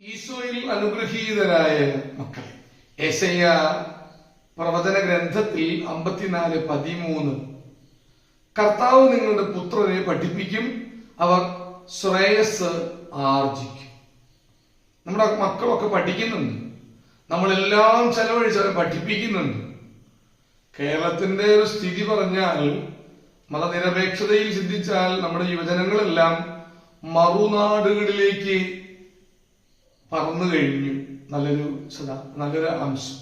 ഈശോയിൽ അനുഗ്രഹീതരായ മക്കളെ ഏശയ്യ പ്രവചന ഗ്രന്ഥത്തിൽ അമ്പത്തിനാല് പതിമൂന്ന്. കർത്താവ് നിങ്ങളുടെ പുത്രനെ പഠിപ്പിക്കും അവർ ശ്രേയസ് ആർജിക്കും. നമ്മുടെ മക്കളൊക്കെ പഠിക്കുന്നുണ്ട്. നമ്മളെല്ലാം ചെലവഴിച്ച് അവരെ പഠിപ്പിക്കുന്നുണ്ട്. കേരളത്തിന്റെ ഒരു സ്ഥിതി പറഞ്ഞാൽ മതനിരപേക്ഷതയിൽ ചിന്തിച്ചാൽ നമ്മുടെ യുവജനങ്ങളെല്ലാം മറുനാടുകളിലേക്ക് പറന്നു കഴിഞ്ഞു. നല്ലൊരു സദാ നല്ലൊരു അംശം.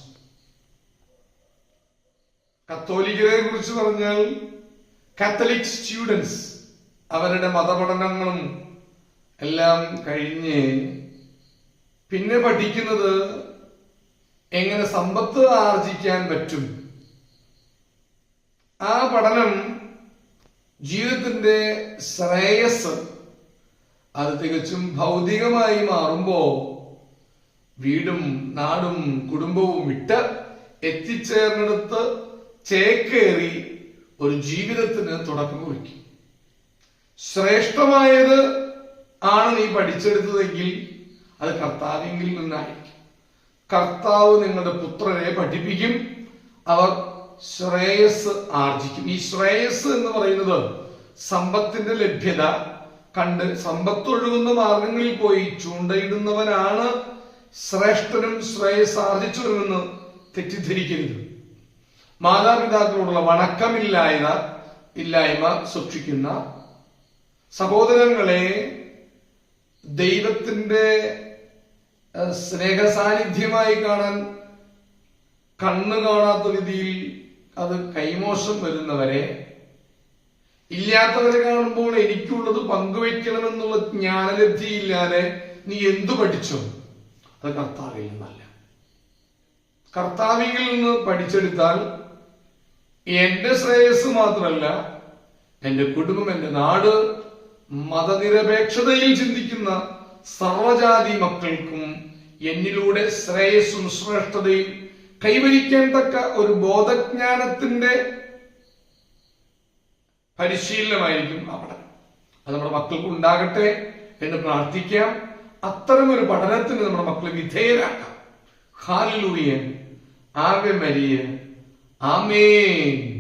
കത്തോലിക്കരെ കുറിച്ച് പറഞ്ഞാൽ കാത്തലിക് സ്റ്റുഡൻസ് അവരുടെ മതപഠനങ്ങളും എല്ലാം കഴിഞ്ഞ് പിന്നെ പഠിക്കുന്നത് എങ്ങനെ സമ്പത്ത് ആർജിക്കാൻ പറ്റും? ആ പഠനം ജീവിതത്തിന്റെ ശ്രേയസ് അത് തികച്ചും ഭൗതികമായി മാറുമ്പോ വീടും നാടും കുടുംബവും വിട്ട് എത്തിച്ചേർന്നിടത്ത് ചേക്കേറി ഒരു ജീവിതത്തിന് തുടക്കം കുറിക്കും. ശ്രേഷ്ഠമായത് ആണ് നീ പഠിച്ചെടുത്തതെങ്കിൽ അത് കർത്താവിങ്കിൽ നിന്നായിരിക്കും. കർത്താവ് നിങ്ങളുടെ പുത്രരെ പഠിപ്പിക്കും. അവർ ശ്രേയസ് ആർജിക്കും. ഈ ശ്രേയസ് എന്ന് പറയുന്നത് സമ്പത്തിന്റെ ലഭ്യത. കണ്ട് സമ്പത്തൊഴുകുന്ന മാർഗങ്ങളിൽ പോയി ചൂണ്ടയിടുന്നവനാണ് ശ്രേഷ്ഠനും ശ്രേയസ് ആർജിച്ചവരുമെന്ന് തെറ്റിദ്ധരിക്കരുത്. മാതാപിതാക്കളോടുള്ള വണക്കമില്ലായ്മ ഇല്ലായ്മ സൂക്ഷിക്കുന്ന സഹോദരങ്ങളെ ദൈവത്തിന്റെ ഏഹ്, സ്നേഹസാന്നിധ്യമായി കാണാൻ കണ്ണു കാണാത്ത രീതിയിൽ അത് കൈമോശം വരുന്നവരെ ഇല്ലാത്തവരെ കാണുമ്പോൾ എനിക്കുള്ളത് പങ്കുവെക്കണമെന്നുള്ള ജ്ഞാനലബ്ധിയില്ലാതെ നീ എന്തു പഠിച്ചോ? അത് കർത്താവിൽ നിന്നല്ല. കർത്താവിൽ നിന്ന് പഠിച്ചെടുത്താൽ എന്റെ ശ്രേയസ് മാത്രമല്ല എന്റെ കുടുംബം എന്റെ നാട് മതനിരപേക്ഷതയിൽ ചിന്തിക്കുന്ന സർവജാതി മക്കൾക്കും എന്നിലൂടെ ശ്രേയസ്സും ശ്രേഷ്ഠതയും കൈവരിക്കാൻ തക്ക ഒരു ബോധജ്ഞാനത്തിന്റെ പരിശീലനമായിരിക്കും അവിടെ. അത് നമ്മുടെ മക്കൾക്ക് ഉണ്ടാകട്ടെ എന്ന് പ്രാർത്ഥിക്കാം. അത്തരമൊരു പഠനത്തിന് നമ്മുടെ മക്കളെ വിധേയരാക്കാം. ഹാലുയൻ ആവെ മരിയ ആമേൻ.